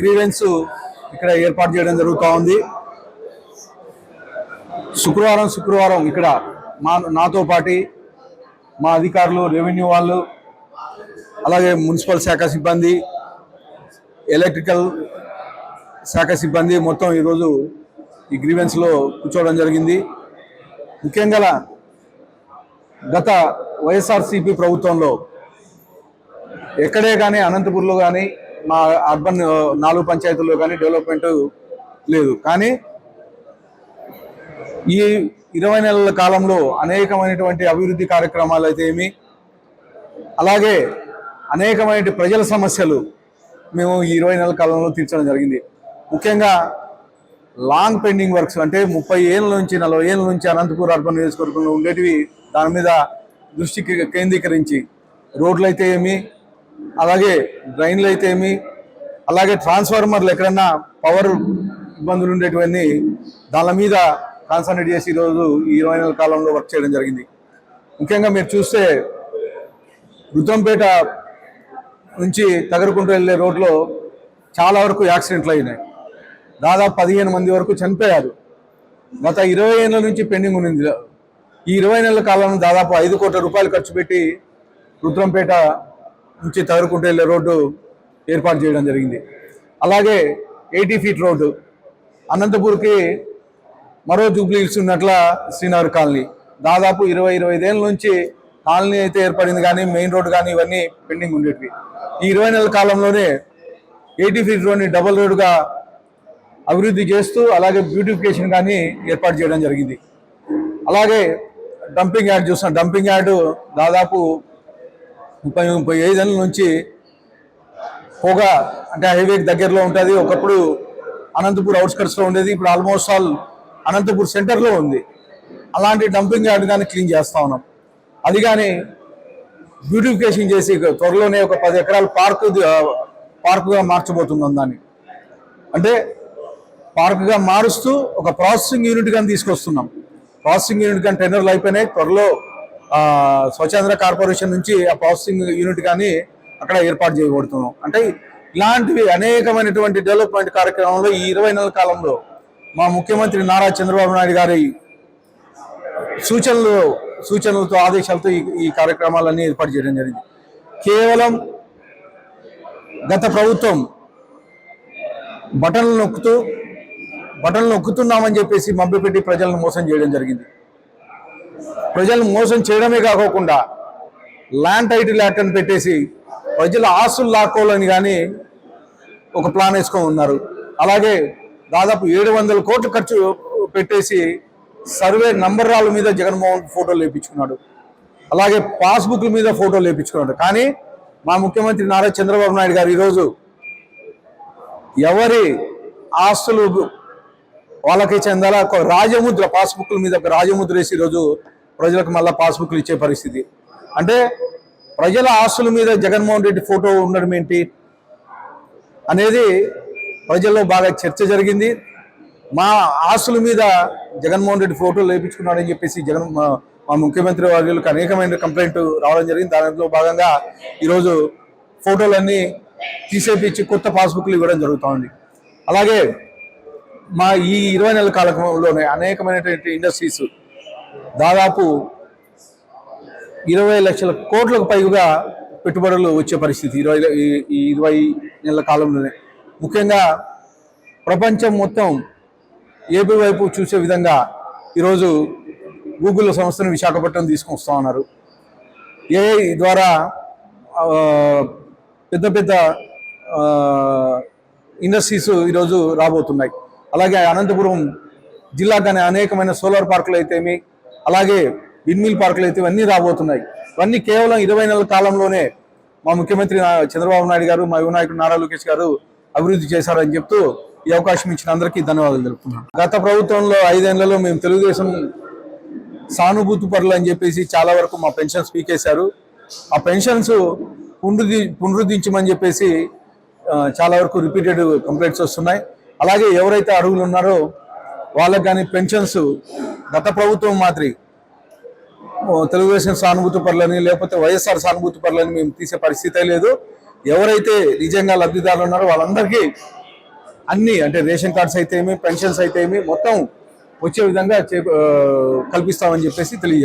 Grievance ఇక్కడ ఏర్పాటు చేయడం జరుగుతూ ఉంది. శుక్రవారం శుక్రవారం ఇక్కడ మా నాతో పాటి మా అధికారులు రెవెన్యూ వాళ్ళు అలాగే మున్సిపల్ శాఖ సిబ్బంది ఎలక్ట్రికల్ శాఖ సిబ్బంది మొత్తం ఈరోజు ఈ గ్రీవెన్స్లో కూర్చోవడం జరిగింది. ముఖ్యంగా గత వైఎస్ఆర్సీపీ ప్రభుత్వంలో ఎక్కడే కానీ అనంతపూర్లో కానీ మా అర్బన్ నాలుగు పంచాయతీల్లో కానీ డెవలప్మెంట్ లేదు. కానీ ఈ ఇరవై నెలల కాలంలో అనేకమైనటువంటి అభివృద్ధి కార్యక్రమాలు అయితే ఏమి అలాగే అనేకమైన ప్రజల సమస్యలు మేము ఈ ఇరవై నెలల కాలంలో తీర్చడం జరిగింది. ముఖ్యంగా లాంగ్ పెండింగ్ వర్క్స్ అంటే ముప్పై ఏళ్ళ నుంచి నలభై ఏళ్ళ నుంచి అనంతపూర్ అర్బన్ నియోజకవర్గంలో ఉండేటివి దాని మీద దృష్టి కేంద్రీకరించి రోడ్లు అయితే ఏమి అలాగే డ్రైన్లు అయితే ఏమి అలాగే ట్రాన్స్ఫార్మర్లు ఎక్కడన్నా పవర్ ఇబ్బందులు ఉండేటివన్నీ దాని మీద కాన్సన్ట్రేట్ చేసి ఈరోజు ఈ ఇరవై నెలల కాలంలో వర్క్ చేయడం జరిగింది. ముఖ్యంగా మీరు చూస్తే రుద్రంపేట నుంచి తగరుకుంటూ వెళ్ళే రోడ్లో చాలా వరకు యాక్సిడెంట్లు అయినాయి. దాదాపు పదిహేను మంది వరకు చనిపోయారు. గత ఇరవై ఏళ్ళ నుంచి పెండింగ్ ఉన్నది. ఈ ఇరవై నెలల కాలంలో దాదాపు ఐదు కోట్ల రూపాయలు ఖర్చు పెట్టి రుద్రంపేట నుంచి తగరుకుంటూ వెళ్ళే రోడ్డు ఏర్పాటు చేయడం జరిగింది. అలాగే ఎయిటీ ఫీట్ రోడ్డు అనంతపూర్కి మరో జూబ్లీ హిల్స్ ఉన్నట్ల శ్రీనగర్ కాలనీ. దాదాపు ఇరవై ఇరవై ఐదేళ్ళ నుంచి కాలనీ అయితే ఏర్పడింది కానీ మెయిన్ రోడ్డు కానీ ఇవన్నీ పెండింగ్ ఉండేటివి. ఈ ఇరవై నెలల కాలంలోనే ఎయిటీ ఫీట్ రోడ్ని డబుల్ రోడ్డుగా అభివృద్ధి చేస్తూ అలాగే బ్యూటిఫికేషన్ కానీ ఏర్పాటు చేయడం జరిగింది. అలాగే డంపింగ్ యార్డ్ చూసిన డంపింగ్ యార్డు దాదాపు ముప్పై ముప్పై ఐదేళ్ళ నుంచి పొగ అంటే హైవేకి దగ్గరలో ఉంటుంది. ఒకప్పుడు అనంతపూర్ అవుట్స్కట్స్లో ఉండేది. ఇప్పుడు ఆల్మోస్ట్ ఆల్ అనంతపూర్ సెంటర్లో ఉంది. అలాంటి డంపింగ్ యార్డ్ కానీ క్లీన్ చేస్తూ ఉన్నాం. అది కానీ బ్యూటిఫికేషన్ చేసి త్వరలోనే ఒక పది ఎకరాల పార్కు పార్కుగా మార్చబోతున్నాం దాన్ని. అంటే పార్కుగా మారుస్తూ ఒక ప్రాసెసింగ్ యూనిట్ కానీ తీసుకొస్తున్నాం. ప్రాసెసింగ్ యూనిట్ కానీ టెండర్లు అయిపోయినాయి. త్వరలో స్వచ్ఛంద్ర కార్పొరేషన్ నుంచి ఆ ప్రాసెసింగ్ యూనిట్ కానీ అక్కడ ఏర్పాటు చేయబడుతున్నాం. అంటే ఇలాంటివి అనేకమైనటువంటి డెవలప్మెంట్ కార్యక్రమంలో ఈ ఇరవై నెలల కాలంలో మా ముఖ్యమంత్రి నారా చంద్రబాబు నాయుడు గారి సూచనలు సూచనలతో ఆదేశాలతో ఈ ఈ కార్యక్రమాలన్నీ ఏర్పాటు చేయడం జరిగింది. కేవలం గత ప్రభుత్వం బటన్లు నొక్కుతూ బటన్లు నొక్కుతున్నామని చెప్పేసి మభ్యపెట్టి ప్రజలను మోసం చేయడం జరిగింది. ప్రజలను మోసం చేయడమే కాకోకుండా ల్యాండ్ టైటిల్ యాక్ట్ అని పెట్టేసి ప్రజల ఆస్తులు లాక్కోవాలని కానీ ఒక ప్లాన్ వేసుకొని ఉన్నారు. అలాగే దాదాపు ఏడు వందల కోట్లు ఖర్చు పెట్టేసి సర్వే నంబర్రాల మీద జగన్మోహన్ ఫోటోలు వేయించుకున్నాడు అలాగే పాస్బుక్ల మీద ఫోటోలు వేయించుకున్నాడు కానీ మా ముఖ్యమంత్రి నారా చంద్రబాబు నాయుడు గారు ఈరోజు ఎవరి ఆస్తులు వాళ్ళకి చెందాలా? ఒక రాజముద్ర పాస్బుక్ల మీద ఒక రాజముద్ర వేసి ఈరోజు ప్రజలకు మళ్ళీ పాస్బుక్లు ఇచ్చే పరిస్థితి. అంటే ప్రజల ఆస్తుల మీద జగన్మోహన్ రెడ్డి ఫోటో ఉండడం ఏంటి? అనేది ప్రజల్లో బాగా చర్చ జరిగింది. మా ఆస్తుల మీద జగన్మోహన్ రెడ్డి ఫోటో లేపించుకున్నాడని చెప్పేసి జగన్ మా ముఖ్యమంత్రి వర్యులకు అనేకమైన కంప్లైంట్ రావడం జరిగింది. దానిలో భాగంగా ఈరోజు ఫోటోలన్నీ తీసేపించి కొత్త పాస్బుక్లు ఇవ్వడం జరుగుతోంది. అలాగే మా ఈ ఇరవై నెలల కాలంలోనే అనేకమైనటువంటి ఇండస్ట్రీస్ దాదాపు ఇరవై లక్షల కోట్లకు పైగా పెట్టుబడులు వచ్చే పరిస్థితి ఇరవై ఈ- ఇరవై నెలల కాలంలోనే. ముఖ్యంగా ప్రపంచం మొత్తం ఏపీ వైపు చూసే విధంగా ఈరోజు గూగుల్ సంస్థను విశాఖపట్నం తీసుకొస్తా ఉన్నారు. ఏఐ ద్వారా పెద్ద పెద్ద ఇండస్ట్రీస్ ఈరోజు రాబోతున్నాయి. అలాగే అనంతపురం జిల్లా కానీ అనేకమైన సోలార్ పార్కులు అయితేమి అలాగే విన్మిల్ పార్కులు అయితే ఇవన్నీ రాబోతున్నాయి. ఇవన్నీ కేవలం ఇరవై నెలల కాలంలోనే మా ముఖ్యమంత్రి చంద్రబాబు నాయుడు గారు మా యువ నారా లోకేష్ గారు అభివృద్ధి చేశారని చెప్తూ ఈ అవకాశం ఇచ్చిన అందరికీ ధన్యవాదాలు తెలుపుతున్నాను. గత ప్రభుత్వంలో ఐదేళ్ళలో మేము తెలుగుదేశం సానుభూతి పరులు అని చెప్పేసి చాలా వరకు మా పెన్షన్స్ పీకేశారు. ఆ పెన్షన్స్ పునరుద్ధి పునరుద్ధరించమని చెప్పేసి చాలా వరకు రిపీటెడ్ కంప్లైంట్స్ వస్తున్నాయి. అలాగే ఎవరైతే అర్హులు ఉన్నారో వాళ్ళకి కానీ పెన్షన్స్ గత ప్రభుత్వం మాదిరి తెలుగుదేశం సానుభూతి పరులని లేకపోతే వైఎస్ఆర్ సానుభూతి పరులని మేము తీసే పరిస్థితే లేదు. ఎవరైతే నిజంగా లబ్ధిదారులు ఉన్నారో వాళ్ళందరికీ అన్ని అంటే రేషన్ కార్డ్స్ అయితే ఏమి పెన్షన్స్ అయితే ఏమి మొత్తం వచ్చే విధంగా చే- కల్పిస్తామని చెప్పేసి తెలియజేస్తాం